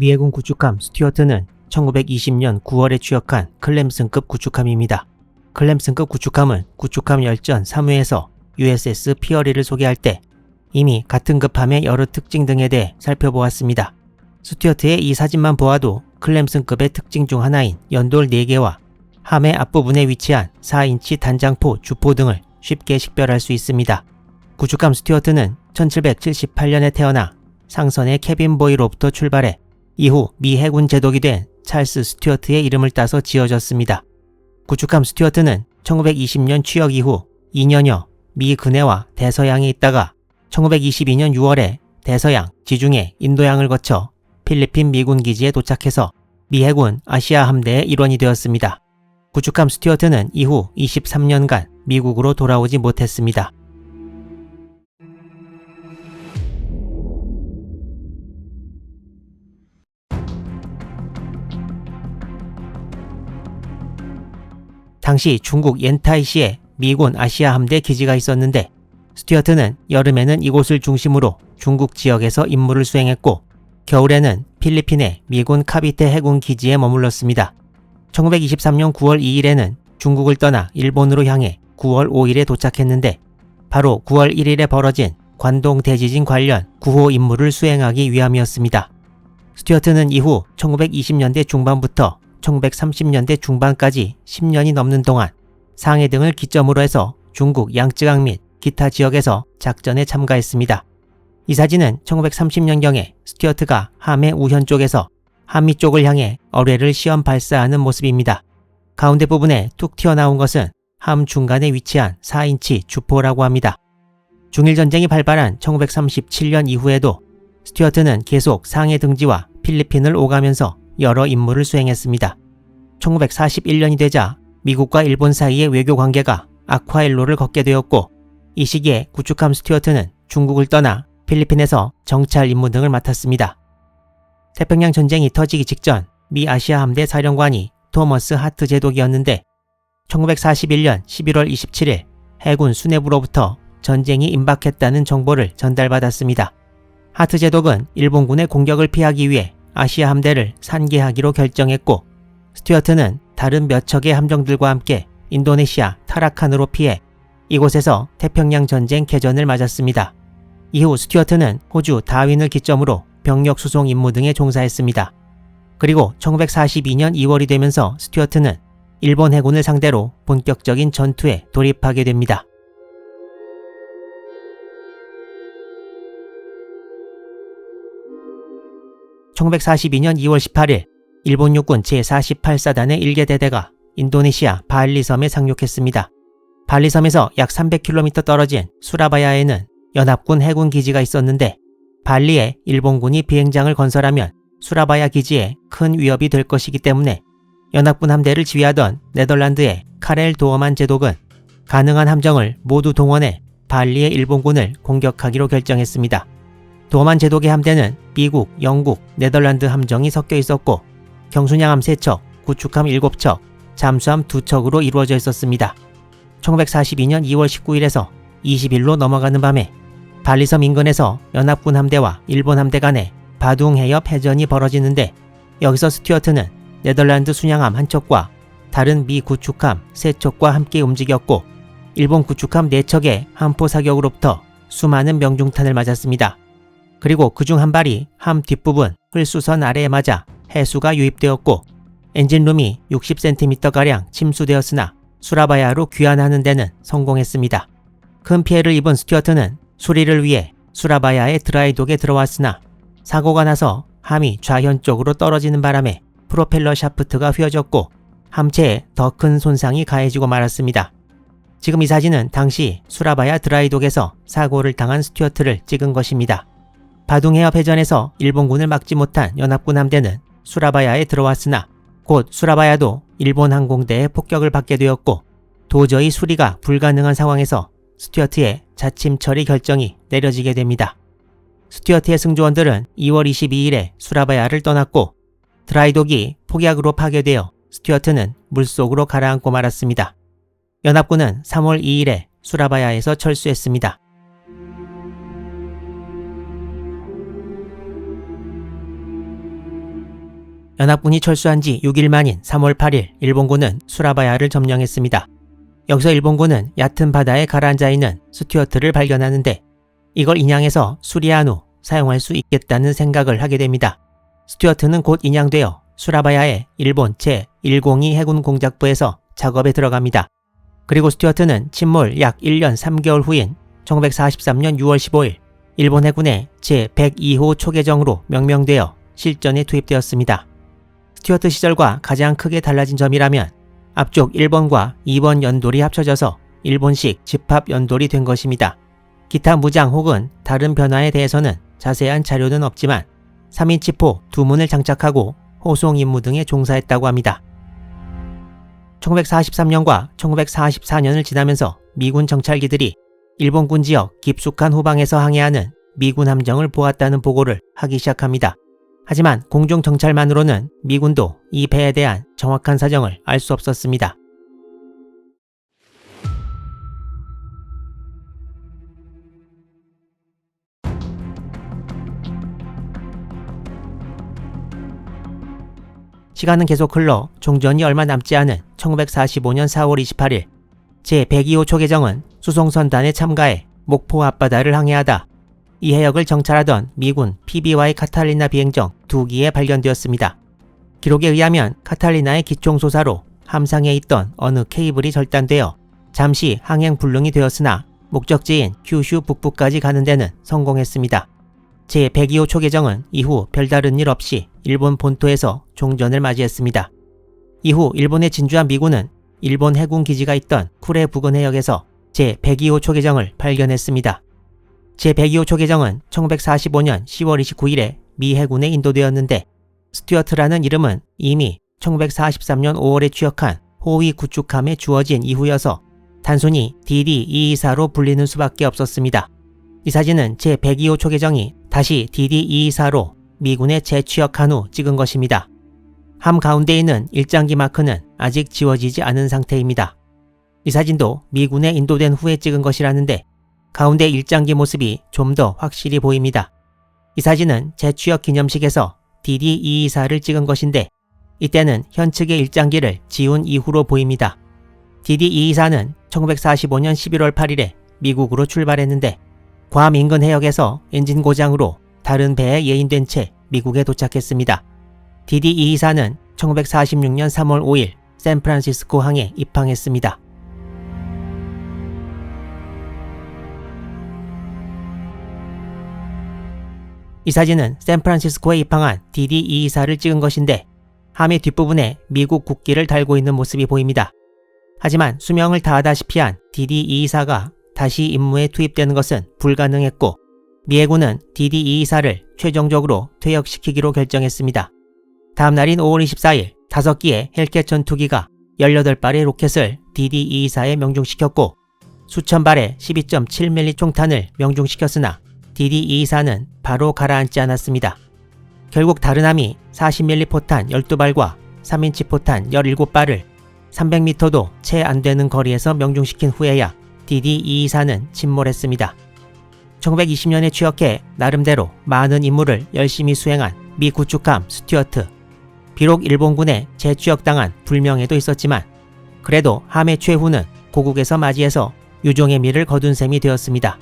미해군 구축함 스튜어트는 1920년 9월에 취역한 클램슨급 구축함입니다. 클램슨급 구축함은 구축함 열전 3회에서 USS 피어리를 소개할 때 이미 같은 급함의 여러 특징 등에 대해 살펴보았습니다. 스튜어트의 이 사진만 보아도 클램슨급의 특징 중 하나인 연돌 4개와 함의 앞부분에 위치한 4인치 단장포, 주포 등을 쉽게 식별할 수 있습니다. 구축함 스튜어트는 1778년에 태어나 상선의 케빈 보이로부터 출발해 이후 미 해군 제독이 된 찰스 스튜어트의 이름을 따서 지어졌습니다. 구축함 스튜어트는 1920년 취역 이후 2년여 미 근해와 대서양에 있다가 1922년 6월에 대서양, 지중해, 인도양을 거쳐 필리핀 미군 기지에 도착해서 미 해군 아시아 함대의 일원이 되었습니다. 구축함 스튜어트는 이후 23년간 미국으로 돌아오지 못했습니다. 당시 중국 옌타이시에 미군 아시아 함대 기지가 있었는데 스튜어트는 여름에는 이곳을 중심으로 중국 지역에서 임무를 수행했고 겨울에는 필리핀의 미군 카비테 해군 기지에 머물렀습니다. 1923년 9월 2일에는 중국을 떠나 일본으로 향해 9월 5일에 도착했는데 바로 9월 1일에 벌어진 관동 대지진 관련 구호 임무를 수행하기 위함이었습니다. 스튜어트는 이후 1920년대 중반부터 1930년대 중반까지 10년이 넘는 동안 상해 등을 기점으로 해서 중국 양쯔강 및 기타 지역에서 작전에 참가했습니다. 이 사진은 1930년경에 스튜어트가 함의 우현 쪽에서 한미 쪽을 향해 어뢰를 시험 발사하는 모습입니다. 가운데 부분에 툭 튀어나온 것은 함 중간에 위치한 4인치 주포라고 합니다. 중일전쟁이 발발한 1937년 이후에도 스튜어트는 계속 상해 등지와 필리핀을 오가면서 여러 임무를 수행했습니다. 1941년이 되자 미국과 일본 사이의 외교 관계가 아쿠아일로를 걷게 되었고 이 시기에 구축함 스튜어트는 중국을 떠나 필리핀에서 정찰 임무 등을 맡았습니다. 태평양 전쟁이 터지기 직전 미 아시아 함대 사령관이 토머스 하트 제독이었는데 1941년 11월 27일 해군 수뇌부로부터 전쟁이 임박했다는 정보를 전달받았습니다. 하트 제독은 일본군의 공격을 피하기 위해 아시아 함대를 산계하기로 결정했고 스튜어트는 다른 몇 척의 함정들과 함께 인도네시아 타라칸으로 피해 이곳에서 태평양 전쟁 개전을 맞았습니다. 이후 스튜어트는 호주 다윈을 기점으로 병력 수송 임무 등에 종사했습니다. 그리고 1942년 2월이 되면서 스튜어트는 일본 해군을 상대로 본격적인 전투에 돌입하게 됩니다. 1942년 2월 18일 일본 육군 제48사단의 1개 대대가 인도네시아 발리섬에 상륙했습니다. 발리섬에서 약 300km 떨어진 수라바야에는 연합군 해군 기지가 있었는데 발리에 일본군이 비행장을 건설하면 수라바야 기지에 큰 위협이 될 것이기 때문에 연합군 함대를 지휘하던 네덜란드의 카렐 도어만 제독은 가능한 함정을 모두 동원해 발리의 일본군을 공격하기로 결정했습니다. 도어만 제독의 함대는 미국, 영국, 네덜란드 함정이 섞여 있었고 경순양함 3척, 구축함 7척, 잠수함 2척으로 이루어져 있었습니다. 1942년 2월 19일에서 20일로 넘어가는 밤에 발리섬 인근에서 연합군 함대와 일본 함대 간에 바둥 해협 해전이 벌어지는데 여기서 스튜어트는 네덜란드 순양함 한 척과 다른 미 구축함 세 척과 함께 움직였고 일본 구축함 네 척의 함포 사격으로부터 수많은 명중탄을 맞았습니다. 그리고 그 중 한 발이 함 뒷부분 흘수선 아래에 맞아 해수가 유입되었고 엔진룸이 60cm가량 침수되었으나 수라바야로 귀환하는 데는 성공했습니다. 큰 피해를 입은 스튜어트는 수리를 위해 수라바야의 드라이독에 들어왔으나 사고가 나서 함이 좌현 쪽으로 떨어지는 바람에 프로펠러 샤프트가 휘어졌고 함체에 더 큰 손상이 가해지고 말았습니다. 지금 이 사진은 당시 수라바야 드라이독에서 사고를 당한 스튜어트를 찍은 것입니다. 바둥해협 해전에서 일본군을 막지 못한 연합군 함대는 수라바야에 들어왔으나 곧 수라바야도 일본 항공대의 폭격을 받게 되었고 도저히 수리가 불가능한 상황에서 스튜어트의 자침 처리 결정이 내려지게 됩니다. 스튜어트의 승조원들은 2월 22일에 수라바야를 떠났고 드라이독이 폭약으로 파괴되어 스튜어트는 물속으로 가라앉고 말았습니다. 연합군은 3월 2일에 수라바야에서 철수했습니다. 연합군이 철수한 지 6일 만인 3월 8일 일본군은 수라바야를 점령했습니다. 여기서 일본군은 얕은 바다에 가라앉아 있는 스튜어트를 발견하는데 이걸 인양해서 수리한 후 사용할 수 있겠다는 생각을 하게 됩니다. 스튜어트는 곧 인양되어 수라바야의 일본 제102 해군 공작부에서 작업에 들어갑니다. 그리고 스튜어트는 침몰 약 1년 3개월 후인 1943년 6월 15일 일본 해군의 제102호 초계정으로 명명되어 실전에 투입되었습니다. 스튜어트 시절과 가장 크게 달라진 점이라면 앞쪽 1번과 2번 연돌이 합쳐져서 일본식 집합 연돌이 된 것입니다. 기타 무장 혹은 다른 변화에 대해서는 자세한 자료는 없지만 3인 치포 두 문을 장착하고 호송 임무 등에 종사했다고 합니다. 1943년과 1944년을 지나면서 미군 정찰기들이 일본군 지역 깊숙한 후방에서 항해하는 미군 함정을 보았다는 보고를 하기 시작합니다. 하지만 공중 정찰만으로는 미군도 이 배에 대한 정확한 사정을 알 수 없었습니다. 시간은 계속 흘러 종전이 얼마 남지 않은 1945년 4월 28일 제102호 초계정은 수송선단에 참가해 목포 앞바다를 항해하다 이 해역을 정찰하던 미군 PBY 카탈리나 비행정 두 기에 발견되었습니다. 기록에 의하면 카탈리나의 기총소사로 함상에 있던 어느 케이블이 절단되어 잠시 항행 불능이 되었으나 목적지인 큐슈 북부까지 가는 데는 성공했습니다. 제102호 초계정은 이후 별다른 일 없이 일본 본토에서 종전을 맞이했습니다. 이후 일본에 진주한 미군은 일본 해군 기지가 있던 쿠레 부근 해역에서 제102호 초계정을 발견했습니다. 제102호 초계정은 1945년 10월 29일에 미 해군에 인도되었는데 스튜어트라는 이름은 이미 1943년 5월에 취역한 호위 구축함에 주어진 이후여서 단순히 DD-224로 불리는 수밖에 없었습니다. 이 사진은 제102호 초계정이 다시 DD-224로 미군에 재취역한 후 찍은 것입니다. 함 가운데 있는 일장기 마크는 아직 지워지지 않은 상태입니다. 이 사진도 미군에 인도된 후에 찍은 것이라는데 가운데 일장기 모습이 좀 더 확실히 보입니다. 이 사진은 재취역 기념식에서 DD-224를 찍은 것인데 이때는 현 측의 일장기를 지운 이후로 보입니다. DD-224는 1945년 11월 8일에 미국으로 출발했는데 괌 인근 해역에서 엔진 고장으로 다른 배에 예인된 채 미국에 도착했습니다. DD-224는 1946년 3월 5일 샌프란시스코 항에 입항했습니다. 이 사진은 샌프란시스코에 입항한 DD-224를 찍은 것인데 함의 뒷부분에 미국 국기를 달고 있는 모습이 보입니다. 하지만 수명을 다하다시피 한 DD-224가 다시 임무에 투입되는 것은 불가능했고 미 해군은 DD-224를 최종적으로 퇴역시키기로 결정했습니다. 다음 날인 5월 24일 5기의 헬켓 전투기가 18발의 로켓을 DD-224에 명중시켰고 수천 발의 12.7mm 총탄을 명중시켰으나 DD-224는 바로 가라앉지 않았습니다. 결국 다른 함이 40mm 포탄 12발과 3인치 포탄 17발을 300m도 채 안 되는 거리에서 명중시킨 후에야 DD-224는 침몰했습니다. 1920년에 취역해 나름대로 많은 임무를 열심히 수행한 미 구축함 스튜어트. 비록 일본군에 재취역당한 불명예도 있었지만 그래도 함의 최후는 고국에서 맞이해서 유종의 미를 거둔 셈이 되었습니다.